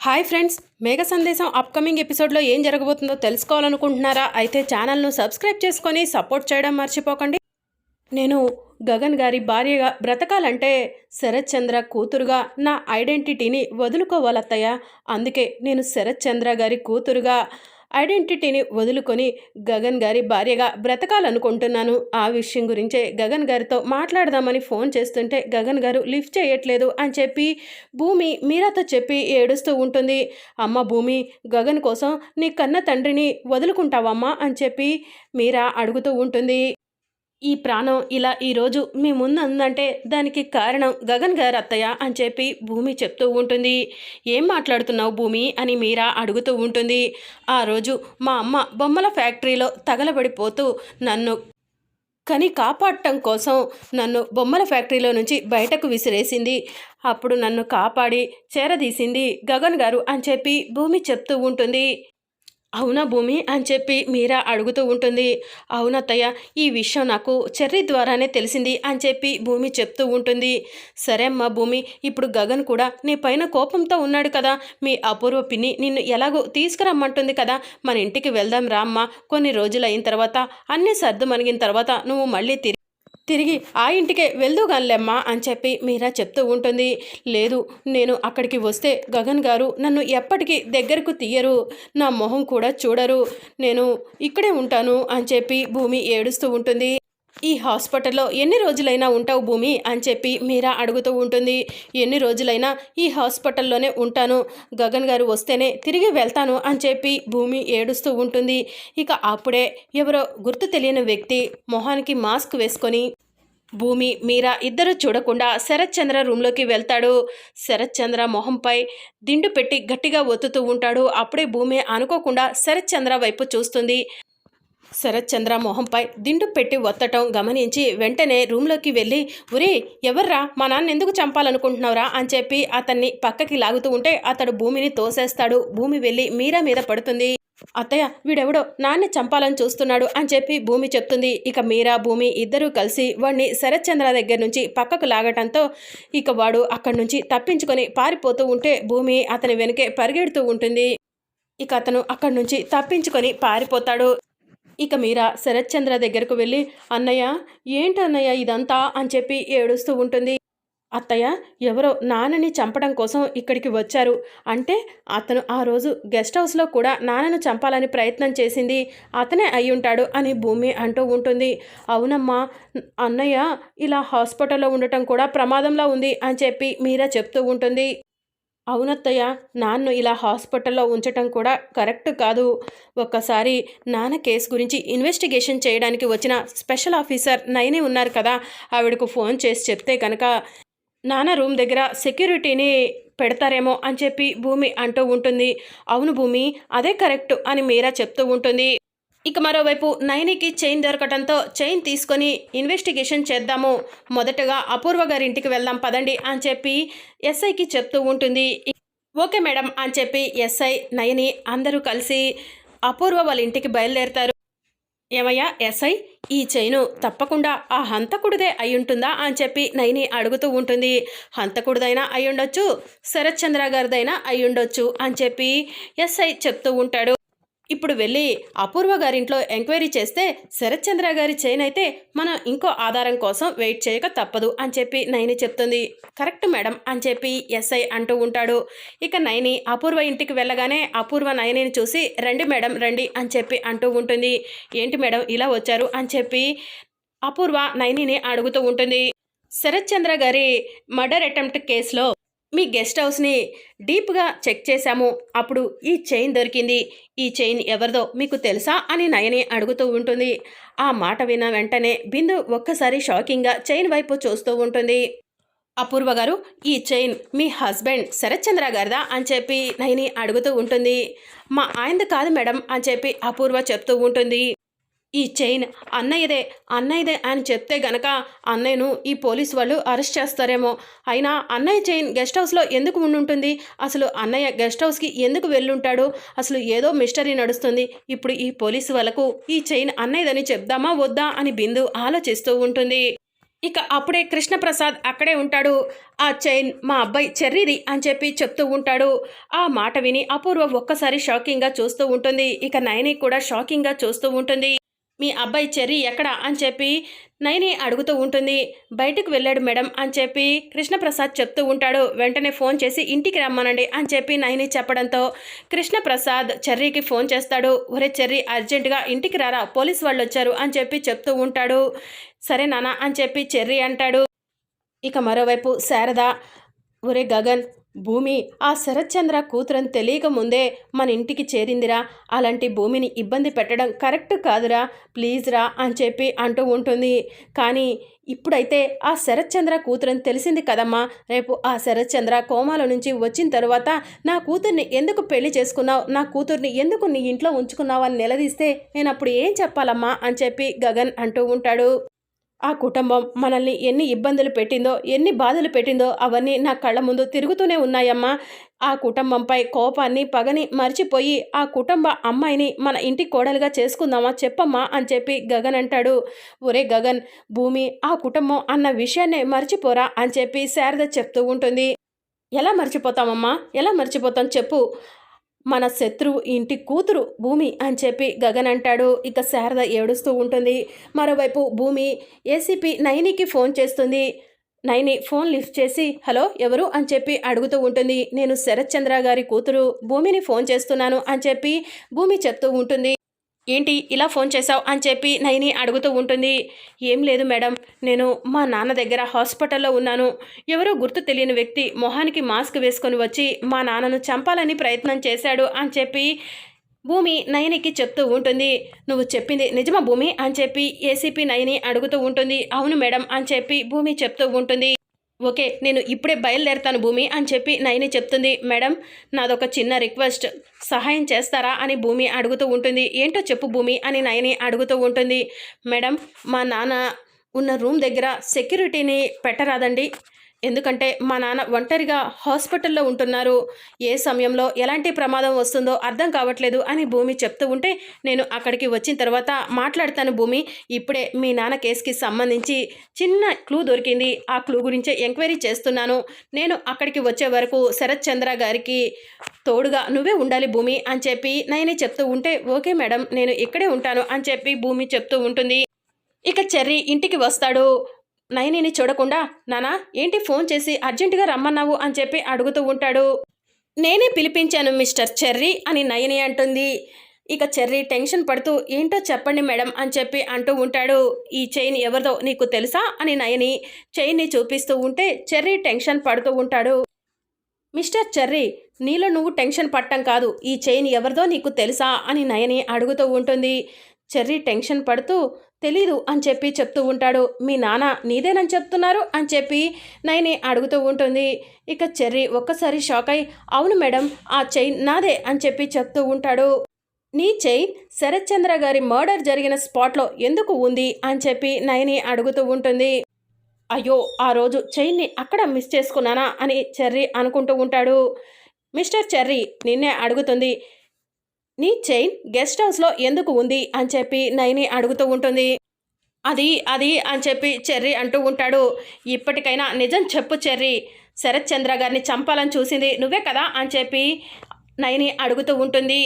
Hi friends మేఘ సందేశం upcoming ఎపిసోడ్లో ఏం జరగబోతుందో తెలుసుకోవాలనుకుంటున్నారా? అయితే ఛానల్ను సబ్స్క్రైబ్ చేసుకొని సపోర్ట్ చేయడం మర్చిపోకండి. నేను గగన్ గారి భార్యగా బ్రతకాలంటే శరత్ చంద్ర కూతురుగా నా ఐడెంటిటీని వదులుకోవాలత్తయ్య. అందుకే నేను శరత్ చంద్ర గారి కూతురుగా ఐడెంటిటీని వదులుకొని గగన్ గారి భార్యగా బ్రతకాలనుకుంటున్నాను. ఆ విషయం గురించే గగన్ గారితో మాట్లాడదామని ఫోన్ చేస్తుంటే గగన్ గారు లిఫ్ట్ చేయట్లేదు అని చెప్పి భూమి మీరాతో చెప్పి ఏడుస్తూ ఉంటుంది. అమ్మ భూమి గగన్ కోసం నీ కన్న తండ్రిని వదులుకుంటావమ్మా అని చెప్పి మీరా అడుగుతూ ఉంటుంది. ఈ ప్రాణం ఇలా ఈరోజు మీ ముందు ఉందంటే దానికి కారణం గగన్ గారు అత్తయ్య అని చెప్పి భూమి చెప్తూ ఉంటుంది. ఏం మాట్లాడుతున్నావు భూమి అని మీరా అడుగుతూ ఉంటుంది. ఆ రోజు మా అమ్మ బొమ్మల ఫ్యాక్టరీలో తగలబడిపోతూ నన్ను కని కాపాడటం కోసం నన్ను బొమ్మల ఫ్యాక్టరీలో నుంచి బయటకు విసిరేసింది. అప్పుడు నన్ను కాపాడి చేరదీసింది గగన్ గారు అని చెప్పి భూమి చెప్తూ ఉంటుంది. అవునా భూమి? అని చెప్పి మీరా అడుగుతూ ఉంటుంది. అవునత్తయ్య ఈ విషయం నాకు చెర్రీ ద్వారానే తెలిసింది అని చెప్పి భూమి చెప్తూ ఉంటుంది. సరే అమ్మా భూమి ఇప్పుడు గగన్ కూడా నీ పైన కోపంతో ఉన్నాడు కదా. మీ అపూర్వ పిన్ని నిన్ను ఎలాగో తీసుకురమ్మంటుంది కదా. మన ఇంటికి వెళ్దాం రామ్మా కొన్ని రోజులు అయిన తర్వాత అన్నీ సర్దు మనిగిన తర్వాత నువ్వు మళ్ళీ తిరిగి తిరిగి ఆ ఇంటికే వెళ్దూగానిలేమ్మా అని చెప్పి మీరా చెప్తూ ఉంటుంది. లేదు నేను అక్కడికి వస్తే గగన్ గారు నన్ను ఎప్పటికీ దగ్గరకు తీయరు. నా మొహం కూడా చూడరు. నేను ఇక్కడే ఉంటాను అని చెప్పి భూమి ఏడుస్తూ ఉంటుంది. ఈ హాస్పిటల్లో ఎన్ని రోజులైనా ఉంటావు భూమి అని చెప్పి మీరా అడుగుతూ ఉంటుంది. ఎన్ని రోజులైనా ఈ హాస్పిటల్లోనే ఉంటాను. గగన్ గారు వస్తేనే తిరిగి వెళ్తాను అని చెప్పి భూమి ఏడుస్తూ ఉంటుంది. ఇక అప్పుడే ఎవరో గుర్తు తెలియని వ్యక్తి మొహానికి మాస్క్ వేసుకొని భూమి మీరా ఇద్దరు చూడకుండా శరత్ చంద్ర రూమ్లోకి వెళ్తాడు. శరత్ చంద్ర మొహంపై దిండు పెట్టి గట్టిగా ఒత్తుతూ ఉంటాడు. అప్పుడే భూమి అనుకోకుండా శరత్ చంద్ర వైపు చూస్తుంది. శరత్ చంద్ర మొహంపై దిండు పెట్టి ఒత్తటం గమనించి వెంటనే రూమ్లోకి వెళ్ళి ఒరే ఎవర్రా? మా నాన్న ఎందుకు చంపాలనుకుంటున్నావురా? అని చెప్పి అతన్ని పక్కకి లాగుతూ ఉంటే అతడు భూమిని తోసేస్తాడు. భూమి వెళ్ళి మీరా మీద పడుతుంది. అత్తయ్య వీడెవడో? నాన్ని చంపాలని చూస్తున్నాడు అని చెప్పి భూమి చెప్తుంది. ఇక మీరా భూమి ఇద్దరూ కలిసి వాడిని శరత్ చంద్ర దగ్గర నుంచి పక్కకు లాగటంతో ఇక వాడు అక్కడి నుంచి తప్పించుకొని పారిపోతూ ఉంటే భూమి అతని వెనుకే పరిగెడుతూ ఉంటుంది. ఇక అతను అక్కడి నుంచి తప్పించుకొని పారిపోతాడు. ఇక మీరా శరత్చంద్ర దగ్గరకు వెళ్ళి అన్నయ్య ఏంటన్నయ్య ఇదంతా? అని చెప్పి ఏడుస్తూ ఉంటుంది. అత్తయ్య ఎవరో నాన్నని చంపడం కోసం ఇక్కడికి వచ్చారు. అంటే అతను ఆ రోజు గెస్ట్ హౌస్లో కూడా నాన్నను చంపాలని ప్రయత్నం చేసింది. అతనే అయి ఉంటాడు అని భూమి అంటూ ఉంటుంది. అవునమ్మా అన్నయ్య ఇలా హాస్పిటల్లో ఉండటం కూడా ప్రమాదంలో ఉంది అని చెప్పి మీరా చెప్తూ ఉంటుంది. అవునత్తయ్య నాన్ను ఇలా హాస్పిటల్లో ఉంచటం కూడా కరెక్ట్ కాదు. ఒక్కసారి నాన్న కేసు గురించి ఇన్వెస్టిగేషన్ చేయడానికి వచ్చిన స్పెషల్ ఆఫీసర్ నయని ఉన్నారు కదా ఆవిడకు ఫోన్ చేసి చెప్తే కనుక నాన్న రూమ్ దగ్గర సెక్యూరిటీని పెడతారేమో అని చెప్పి భూమి అంటూ ఉంటుంది. అవును భూమి అదే కరెక్ట్ అని మీరా చెప్తూ ఉంటుంది. ఇక మరోవైపు నైనికి చైన్ దొరకటంతో చైన్ తీసుకొని ఇన్వెస్టిగేషన్ చేద్దాము. మొదటగా అపూర్వ గారి ఇంటికి వెళ్దాం పదండి అని చెప్పి ఎస్ఐకి చెప్తూ ఉంటుంది. ఓకే మేడం అని చెప్పి ఎస్ఐ నయని అందరూ కలిసి అపూర్వ వాళ్ళ ఇంటికి బయలుదేరతారు. ఏమయ్యా ఎస్ఐ ఈ చైను తప్పకుండా ఆ హంతకుడిదే అయ్యుంటుందా అని చెప్పి నైని అడుగుతూ ఉంటుంది. హంతకుడిదైనా అయ్యుండొచ్చు శరత్ చంద్ర గారిదైనా అయ్యుండొచ్చు అని చెప్పి ఎస్ఐ చెప్తూ ఉంటాడు. ఇప్పుడు వెళ్ళి అపూర్వ గారింట్లో ఎంక్వైరీ చేస్తే శరత్చంద్ర గారి చైన్ అయితే మనం ఇంకో ఆధారం కోసం వెయిట్ చేయక తప్పదు అని చెప్పి నైని చెప్తుంది. కరెక్ట్ మేడం అని చెప్పి ఎస్ఐ అంటూ ఉంటాడు. ఇక నైని అపూర్వ ఇంటికి వెళ్ళగానే అపూర్వ నైనిని చూసి రండి మేడం రండి అని చెప్పి అంటూ ఉంటుంది. ఏంటి మేడం ఇలా వచ్చారు అని చెప్పి అపూర్వ నైనిని అడుగుతూ ఉంటుంది. శరత్చంద్ర గారి మర్డర్ అటెంప్ట్ కేసులో మీ గెస్ట్ హౌస్ని డీప్గా చెక్ చేశాము. అప్పుడు ఈ చైన్ దొరికింది. ఈ చైన్ ఎవరిదో మీకు తెలుసా అని నయని అడుగుతూ ఉంటుంది. ఆ మాట విన్న వెంటనే బిందు ఒక్కసారి షాకింగ్గా చైన్ వైపు చూస్తూ ఉంటుంది. అపూర్వ గారు ఈ చైన్ మీ హస్బెండ్ శరత్చంద్ర గారిదా? అని చెప్పి నయని అడుగుతూ ఉంటుంది. మా ఆయనది కాదు మేడం అని చెప్పి అపూర్వ చెప్తూ ఉంటుంది. ఈ చైన్ అన్నయ్యదే అన్నయ్యదే అని చెప్తే గనక అన్నయ్యను ఈ పోలీస్ వాళ్ళు అరెస్ట్ చేస్తారేమో. అయినా అన్నయ్య చైన్ గెస్ట్ హౌస్లో ఎందుకు ఉండుంటుంది? అసలు అన్నయ్య గెస్ట్ హౌస్కి ఎందుకు వెళ్ళుంటాడు? అసలు ఏదో మిస్టరీ నడుస్తుంది. ఇప్పుడు ఈ పోలీసు వాళ్ళకు ఈ చైన్ అన్నయ్యదని చెప్దామా వద్దా అని బిందు ఆలోచిస్తూ ఉంటుంది. ఇక అప్పుడే కృష్ణప్రసాద్ అక్కడే ఉంటాడు. ఆ చైన్ మా అబ్బాయి చెర్రీది అని చెప్పి చెప్తూ ఉంటాడు. ఆ మాట విని అపూర్వ ఒక్కసారి షాకింగ్గా చూస్తూ ఉంటుంది. ఇక నయని కూడా షాకింగ్గా చూస్తూ ఉంటుంది. మీ అబ్బాయి చెర్రీ ఎక్కడ అని చెప్పి నైని అడుగుతూ ఉంటుంది. బయటకు వెళ్ళాడు మేడం అని చెప్పి కృష్ణప్రసాద్ చెప్తూ ఉంటాడు. వెంటనే ఫోన్ చేసి ఇంటికి రమ్మనండి అని చెప్పి నైని చెప్పడంతో కృష్ణప్రసాద్ చెర్రీకి ఫోన్ చేస్తాడు. ఒరే చెర్రీ అర్జెంటుగా ఇంటికి రారా పోలీస్ వాళ్ళు వచ్చారు అని చెప్పి చెప్తూ ఉంటాడు. సరే నానా అని చెప్పి చెర్రీ అంటాడు. ఇక మరోవైపు శారద ఒరే గగన్ భూమి ఆ శరత్చంద్ర కూతురని తెలియక ముందే మన ఇంటికి చేరిందిరా. అలాంటి భూమిని ఇబ్బంది పెట్టడం కరెక్ట్ కాదురా. ప్లీజ్ రా అని చెప్పి అంటూ ఉంటుంది. కానీ ఇప్పుడైతే ఆ శరత్చంద్ర కూతురని తెలిసింది కదమ్మా. రేపు ఆ శరత్చంద్ర కోమాల నుంచి వచ్చిన తర్వాత నా కూతుర్ని ఎందుకు పెళ్ళి చేసుకున్నావు? నా కూతుర్ని ఎందుకు నీ ఇంట్లో ఉంచుకున్నావు అని నిలదీస్తే నేను అప్పుడు ఏం చెప్పాలమ్మా అని చెప్పి గగన్ అంటూ ఉంటాడు. ఆ కుటుంబం మనల్ని ఎన్ని ఇబ్బందులు పెట్టిందో ఎన్ని బాధలు పెట్టిందో అవన్నీ నా కళ్ళ ముందు తిరుగుతూనే ఉన్నాయమ్మా. ఆ కుటుంబంపై కోపాన్ని పగని మర్చిపోయి ఆ కుటుంబ అమ్మాయిని మన ఇంటి కోడలుగా చేసుకుందామా చెప్పమ్మా అని చెప్పి గగన్ అంటాడు. ఒరే గగన్ భూమి ఆ కుటుంబం అన్న విషయాన్నే మర్చిపోరా అని చెప్పి శారద చెప్తూ ఉంటుంది. ఎలా మర్చిపోతామమ్మా? ఎలా మర్చిపోతాం చెప్పు. మన శత్రువు ఇంటి కూతురు భూమి అని చెప్పి గగన్ అంటాడు. ఇక శారద ఏడుస్తూ ఉంటుంది. మరోవైపు భూమి ఏసీపీ నైనికి ఫోన్ చేస్తుంది. నైని ఫోన్ లిఫ్ట్ చేసి హలో ఎవరు? అని చెప్పి అడుగుతూ ఉంటుంది. నేను శరత్ చంద్ర గారి కూతురు. భూమిని ఫోన్ చేస్తున్నాను అని చెప్పి భూమి చెప్తూ ఉంటుంది. ఏంటి ఇలా ఫోన్ చేశావు అని చెప్పి నయని అడుగుతూ ఉంటుంది. ఏం లేదు మేడం నేను మా నాన్న దగ్గర హాస్పిటల్లో ఉన్నాను. ఎవరో గుర్తు తెలియని వ్యక్తి మొహానికి మాస్క్ వేసుకొని వచ్చి మా నాన్నను చంపాలని ప్రయత్నం చేశాడు అని చెప్పి భూమి నయనికి చెప్తూ ఉంటుంది. నువ్వు చెప్పింది నిజమా భూమి? అని చెప్పి ఏసీపీ నయని అడుగుతూ ఉంటుంది. అవును మేడం అని చెప్పి భూమి చెప్తూ ఉంటుంది. ఓకే నేను ఇప్పుడే బయలుదేరుతాను భూమి అని చెప్పి నయని చెప్తుంది. మేడం నాదొక చిన్న రిక్వెస్ట్. సహాయం చేస్తారా అని భూమి అడుగుతూ ఉంటుంది. ఏంటో చెప్పు భూమి అని నయని అడుగుతూ ఉంటుంది. మేడం మా నాన్న ఉన్న రూమ్ దగ్గర సెక్యూరిటీని పెట్టరాదండి. ఎందుకంటే మా నాన్న ఒంటరిగా హాస్పిటల్లో ఉంటున్నారు. ఏ సమయంలో ఎలాంటి ప్రమాదం వస్తుందో అర్థం కావట్లేదు అని భూమి చెప్తూ ఉంటే నేను అక్కడికి వచ్చిన తర్వాత మాట్లాడతాను భూమి. ఇప్పుడే మీ నాన్న కేసుకి సంబంధించి చిన్న క్లూ దొరికింది. ఆ క్లూ గురించే ఎంక్వైరీ చేస్తున్నాను. నేను అక్కడికి వచ్చే వరకు శరత్ చంద్ర గారికి తోడుగా నువ్వే ఉండాలి భూమి అని చెప్పి నయని చెప్తూ ఉంటే ఓకే మేడం నేను ఇక్కడే ఉంటాను అని చెప్పి భూమి చెప్తూ ఉంటుంది. ఇక చెర్రీ ఇంటికి వస్తాడు. నయనిని చూడకుండా నానా ఏంటి ఫోన్ చేసి అర్జెంటుగా రమ్మన్నావు? అని చెప్పి అడుగుతూ ఉంటాడు. నేనే పిలిపించాను మిస్టర్ చెర్రీ అని నయని అంటుంది. ఇక చెర్రీ టెన్షన్ పడుతూ ఏంటో చెప్పండి మేడం అని చెప్పి అంటూ ఉంటాడు. ఈ చైన్ ఎవరిదో నీకు తెలుసా? అని నయని చైన్ని చూపిస్తూ ఉంటే చెర్రీ టెన్షన్ పడుతూ ఉంటాడు. మిస్టర్ చెర్రీ నీలో నువ్వు టెన్షన్ పట్టం కాదు. ఈ చైన్ ఎవరిదో నీకు తెలుసా? అని నయని అడుగుతూ ఉంటుంది. చెర్రీ టెన్షన్ పడుతూ తెలీదు అని చెప్పి చెప్తూ ఉంటాడు. మీ నాన్న నీదేనని చెప్తున్నారు? అని చెప్పి నైని అడుగుతూ ఉంటుంది. ఇక చెర్రీ ఒక్కసారి షాక్ అయి అవును మేడం ఆ చైన్ నాదే అని చెప్పి చెప్తూ ఉంటాడు. నీ చైన్ శరత్చంద్ర గారి మర్డర్ జరిగిన స్పాట్లో ఎందుకు ఉంది? అని చెప్పి నైని అడుగుతూ ఉంటుంది. అయ్యో ఆ రోజు చైన్ని అక్కడ మిస్ చేసుకున్నానా? అని చెర్రీ అనుకుంటూ ఉంటాడు. మిస్టర్ చెర్రీ నిన్నే అడుగుతుంది. నీ చైన్ గెస్ట్ హౌస్లో ఎందుకు ఉంది అని చెప్పి నైని అడుగుతూ ఉంటుంది. అది అది అని చెప్పి చెర్రీ అంటూ ఉంటాడు. ఇప్పటికైనా నిజం చెప్పు చెర్రీ. శరత్ చంద్ర గారిని చంపాలని చూసింది నువ్వే కదా అని చెప్పి నైని అడుగుతూ ఉంటుంది.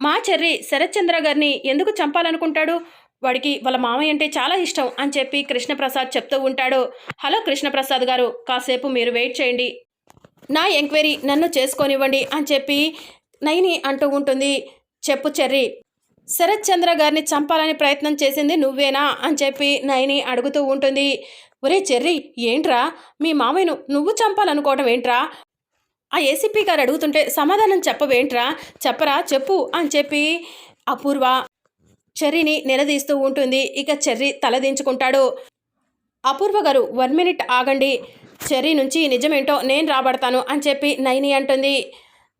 మా చెర్రీ శరత్ చంద్ర గారిని ఎందుకు చంపాలనుకుంటాడు? వాడికి వాళ్ళ మామయ్య అంటే చాలా ఇష్టం అని చెప్పి కృష్ణప్రసాద్ చెప్తూ ఉంటాడు. హలో కృష్ణప్రసాద్ గారు కాసేపు మీరు వెయిట్ చేయండి. నా ఎంక్వైరీ నన్ను చేసుకోనివ్వండి అని చెప్పి నైని అంటూ ఉంటుంది. చెప్పు చెర్రీ. శరత్ చంద్ర గారిని చంపాలని ప్రయత్నం చేసింది నువ్వేనా? అని చెప్పి నైని అడుగుతూ ఉంటుంది. ఒరే చెర్రీ ఏంట్రా? మీ మామయ్యను నువ్వు చంపాలనుకోవడం ఏంట్రా? ఆ ఏసీపీ గారు అడుగుతుంటే సమాధానం చెప్పవేంట్రా? చెప్పరా చెప్పు అని చెప్పి అపూర్వ చెర్రీని నిలదీస్తూ ఉంటుంది. ఇక చెర్రీ తలదించుకుంటాడు అపూర్వ గారు వన్ మినిట్ ఆగండి. చెర్రీ నుంచి నిజమేంటో నేను రాబడతాను అని చెప్పి నైని అంటుంది.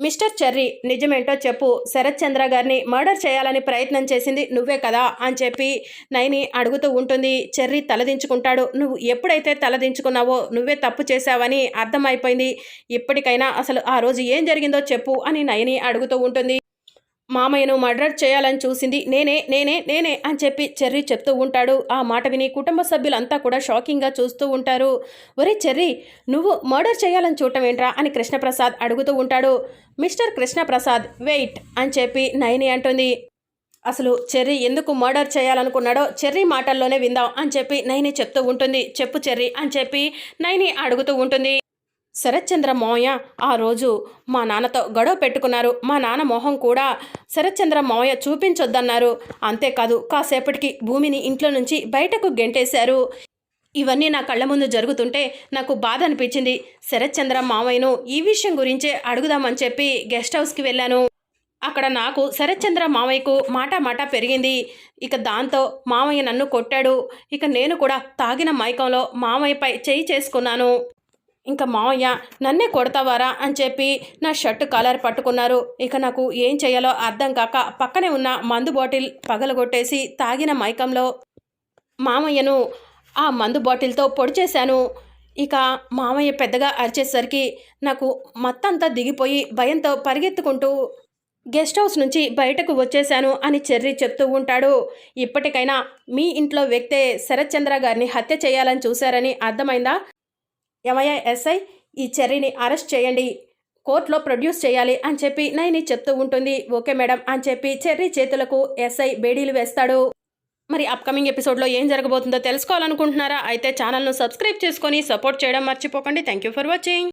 మిస్టర్ చెర్రీ నిజమేంటో చెప్పు. శరత్ చంద్ర గారిని మర్డర్ చేయాలని ప్రయత్నం చేసింది నువ్వే కదా అని చెప్పి నైని అడుగుతూ ఉంటుంది. చెర్రీ తలదించుకుంటాడు. నువ్వు ఎప్పుడైతే తలదించుకున్నావో నువ్వే తప్పు చేశావని అర్థమైపోయింది. ఇప్పటికైనా అసలు ఆ రోజు ఏం జరిగిందో చెప్పు అని నయని అడుగుతూ ఉంటుంది. మామయ్యను మర్డర్ చేయాలని చూసింది. నేనే నేనే నేనే అని చెప్పి చెర్రీ చెప్తూ ఉంటాడు. ఆ మాట విని కుటుంబ సభ్యులంతా కూడా షాకింగ్గా చూస్తూ ఉంటారు. ఒరే చెర్రీ నువ్వు మర్డర్ చేయాలని చూడటం ఏంట్రా అని కృష్ణప్రసాద్ అడుగుతూ ఉంటాడు. మిస్టర్ కృష్ణప్రసాద్ వెయిట్ అని చెప్పి నయని అంటుంది. అసలు చెర్రీ ఎందుకు మర్డర్ చేయాలనుకున్నాడో చెర్రీ మాటల్లోనే విందాం అని చెప్పి నైని చెప్తూ ఉంటుంది. చెప్పు చెర్రీ అని చెప్పి నైని అడుగుతూ ఉంటుంది. శరత్చంద్ర మోయ ఆ రోజు మా నాన్నతో గొడవ పెట్టుకున్నారు. మా నాన్న మొహం కూడా శరత్చంద్ర మోయ చూపించొద్దన్నారు. అంతేకాదు కాసేపటికి భూమిని ఇంట్లో నుంచి బయటకు గెంటేశారు. ఇవన్నీ నా కళ్ళ ముందు జరుగుతుంటే నాకు బాధ అనిపించింది. శరత్చంద్ర మామయ్యను ఈ విషయం గురించే అడుగుదామని చెప్పి గెస్ట్ హౌస్కి వెళ్ళాను. అక్కడ నాకు శరత్చంద్ర మామయ్యకు మాట మాట పెరిగింది. ఇక దాంతో మామయ్య నన్ను కొట్టాడు. ఇక నేను కూడా తాగిన మైకంలో మామయ్యపై చేయి చేసుకున్నాను. ఇంకా మామయ్య నన్నే కొడతావారా అని చెప్పి నా షర్టు కాలర్ పట్టుకున్నారు. ఇక నాకు ఏం చేయాలో అర్థం కాక పక్కనే ఉన్న మందు బాటిల్ పగలగొట్టేసి తాగిన మైకంలో మామయ్యను ఆ మందు బాటిల్తో పొడి చేశాను. ఇక మామయ్య పెద్దగా అరిచేసరికి నాకు మత్తంతా దిగిపోయి భయంతో పరిగెత్తుకుంటూ గెస్ట్ హౌస్ నుంచి బయటకు వచ్చేశాను అని చెర్రీ చెప్తూ ఉంటాడు. ఇప్పటికైనా మీ ఇంట్లో వ్యక్తే శరత్చంద్ర గారిని హత్య చేయాలని చూశారని అర్థమైందా? ఏమయ్యా ఎస్ఐ ఈ చెర్రీని అరెస్ట్ చేయండి. కోర్టులో ప్రొడ్యూస్ చేయాలి అని చెప్పి నైని చెప్తూ ఉంటుంది. ఓకే మేడం అని చెప్పి చెర్రీ చేతులకు ఎస్ఐ బేడీలు వేస్తాడు. మరి అప్కమింగ్ ఎపిసోడ్లో ఏం జరగబోతుందో తెలుసుకోవాలనుకుంటున్నారా? అయితే ఛానల్ను సబ్స్క్రైబ్ చేసుకొని సపోర్ట్ చేయడం మర్చిపోకండి. Thank you for watching